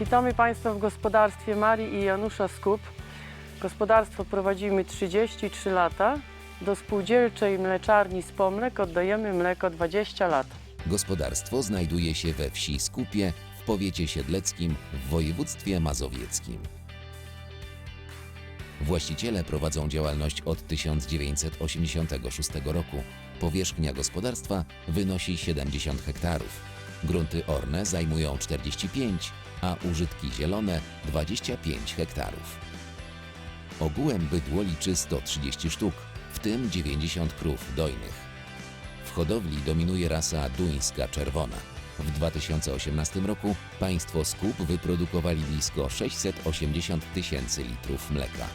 Witamy Państwa w gospodarstwie Marii i Janusza Skup. Gospodarstwo prowadzimy 33 lata. Do spółdzielczej mleczarni Spomlek oddajemy mleko 20 lat. Gospodarstwo znajduje się we wsi Skupie w powiecie siedleckim w województwie mazowieckim. Właściciele prowadzą działalność od 1986 roku. Powierzchnia gospodarstwa wynosi 70 hektarów. Grunty orne zajmują 45, a użytki zielone 25 hektarów. Ogółem bydło liczy 130 sztuk, w tym 90 krów dojnych. W hodowli dominuje rasa duńska czerwona. W 2018 roku państwo Skup wyprodukowali blisko 680 tysięcy litrów mleka.